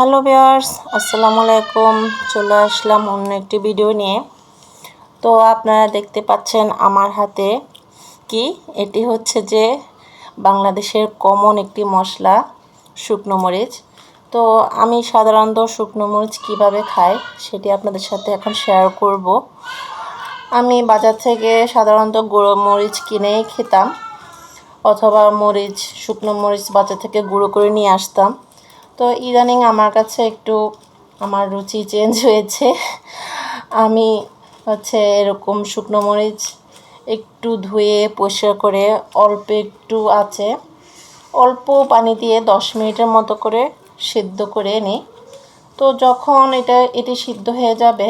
Hello বিয়ার্স আসসালামু আলাইকুম। চলে আসলাম অন্য একটি ভিডিও নিয়ে। তো আপনারা দেখতে পাচ্ছেন আমার হাতে কি? এটি হচ্ছে যে বাংলাদেশের কমন একটি মশলা, শুকনো মরিচ। তো আমি সাধারণত শুকনো মরিচ কীভাবে খাই সেটি আপনাদের সাথে এখন শেয়ার করব। আমি বাজার থেকে সাধারণত গুঁড়ো মরিচ কিনেই খেতাম, অথবা মরিচ, শুকনো মরিচ বাজার থেকে গুঁড়ো করে নিয়ে আসতাম। তো ইদানিং আমার কাছে একটু আমার রুচি চেঞ্জ হয়েছে। আমি হচ্ছে এরকম শুকনো মরিচ একটু ধুয়ে পরিষ্কার করে অল্প একটু আছে, অল্প পানি দিয়ে দশ মিনিটের মতো করে সিদ্ধ করে নিই। তো যখন এটা, এটি সিদ্ধ হয়ে যাবে,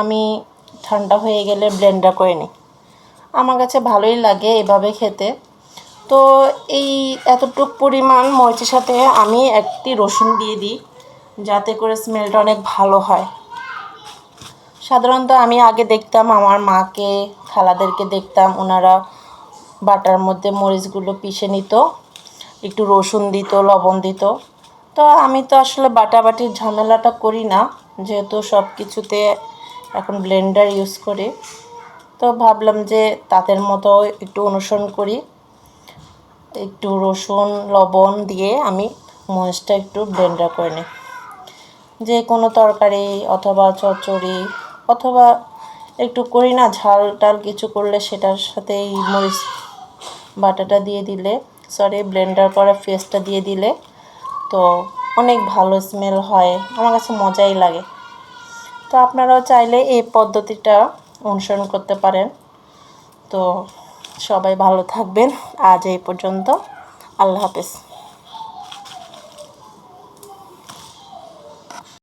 আমি ঠান্ডা হয়ে গেলে ব্লেন্ডার করে নিই। আমার কাছে ভালোই লাগে এভাবে খেতে। তো এই এতটুক পরিমাণ মরিচের সাথে আমি একটি রসুন দিয়ে দিই, যাতে করে স্মেলটা অনেক ভালো হয়। সাধারণত আমি আগে দেখতাম আমার মাকে, খালাদেরকে দেখতাম, ওনারা বাটার মধ্যে মরিচগুলো পিষে নিত, একটু রসুন দিত, লবণ দিত। তো আমি তো আসলে বাটাবাটির ঝামেলাটা করি না, যেহেতু সব কিছুতে এখন ব্লেন্ডার ইউজ করি। তো ভাবলাম যে তাদের মতো একটু অনুসরণ করি। একটু রসুন, লবণ দিয়ে আমি মরিচটা একটু ব্লেন্ডার করে নিই। যে কোনো তরকারি অথবা চচ্চড়ি অথবা একটু করি না, ঝাল টাল কিছু করলে সেটার সাথে এই মরিচ বাটাটা দিয়ে দিলে সরি ব্লেন্ডার করা ফেসটা দিয়ে দিলে তো অনেক ভালো স্মেল হয়, আমার কাছে মজাই লাগে। তো আপনারাও চাইলে এই পদ্ধতিটা অনুসরণ করতে পারেন। তো সবাই ভালো থাকবেন। আজ এই পর্যন্ত। আল্লাহ হাফেজ।